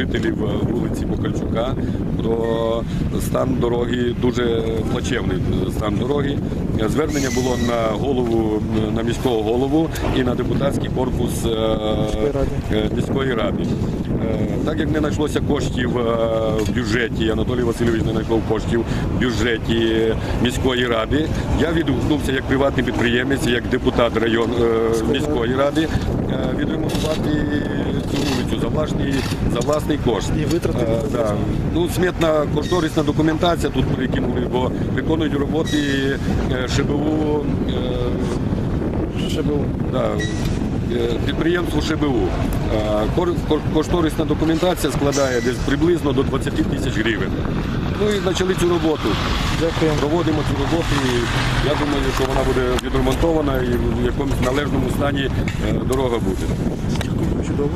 жителів е, вулиці Бокальчука про стан дороги, дуже плачевний стан дороги. Е, Звернення було на голову на міського голову і на депутатський корпус е, е, міської ради. Е, Так як не знайшлося коштів е, в бюджеті, Анатолій Васильович не знайшов коштів в бюджеті міської ради, я відгукнувся як приватний підприємець, як депутат район е, міської ради е, відремонтувати цю вулицю за власний, за власний кошт. І витратити Е, да. Ну, смітна кошторисна документація тут прикинули, бо виконують роботи е, ШБУ. е, було. Да, е, підприємству ШБУ. Кошторисна документація складає десь приблизно до 20 тисяч гривень. Ну і почали цю роботу. Дякую. Проводимо цю роботу і я думаю, що вона буде відремонтована і в якомусь належному стані дорога буде. Чудово.